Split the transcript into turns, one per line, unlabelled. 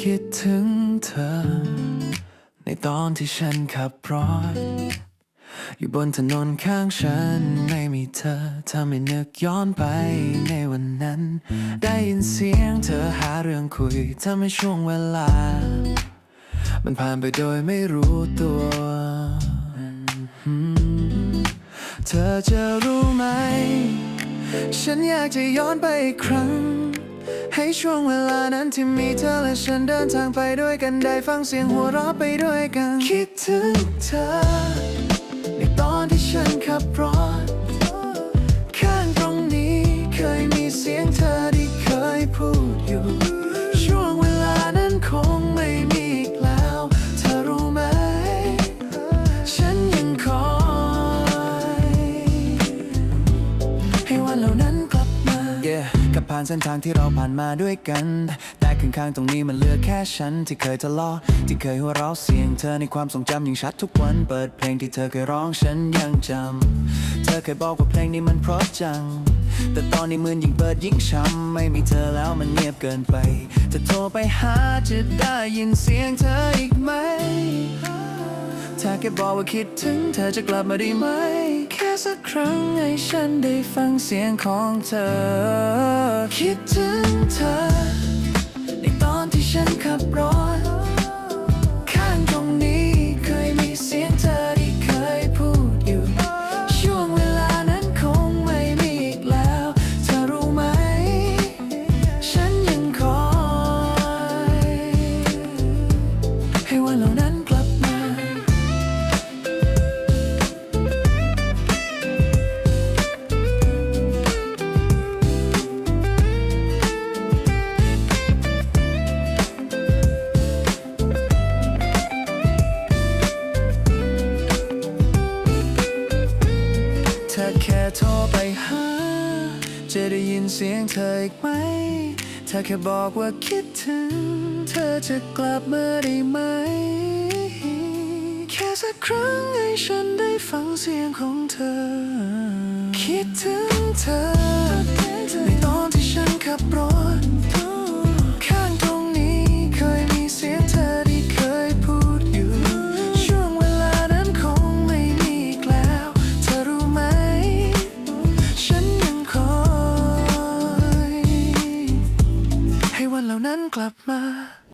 คิดถึงเธอ ในตอนที่ฉันขับรถอยู่บนถนนข้างฉัน ไม่มีเธอทำให้นึกย้อนไปในวันนั้น ได้ยินเสียงเธอหาเรื่องคุยทำให้ช่วงเวลา มันผ่านไปโดยไม่รู้ตัว เธอจะรู้ไหม ฉันอยากจะย้อนไปอีกครั้ง ให้ช่วงเวลานั้นที่มีเธอและฉันเดินทางไปด้วยกันได้ฟังเสียงหัวเราะไปด้วยกัน คิดถึงเธอ ในตอนที่ฉันขับรถานเส้นทางที่เราผ่านมาด้วยกัน แต่ข้างๆตรงนี้มันเหลือแค่ฉัน ที่เคยทะเลาะที่เคยหัวเราะเสียงเธอในความทรงจำยังชัดทุกวันเปิดเพลงที่เธอเคยร้องฉันยังจำเธอเคยบอกว่าเพลงนี้มันเพราะจัง แต่ตอนนี้มือยิ่งเปิดยิ่งช้ำไม่มีเธอแล้วมันเงียบเกินไป จะโทรไปหาจะได้ยินเสียงเธออีกไหมถ้าแค่บอกว่าคิดถึงเธอจะกลับมาได้ไหม สักครั้งให้ฉันได้ฟังเสียงของเธอ คิดถึงเธอ ถ้าแค่โทรไปหา จะได้ยินเสียงเธออีกไหม ถ้าแค่บอกว่าคิดถึง เธอจะกลับมาได้ไหม แค่สักครั้งให้ฉันได้ฟังเสียงของเธอ คิดถึงเธอั้นกลับมา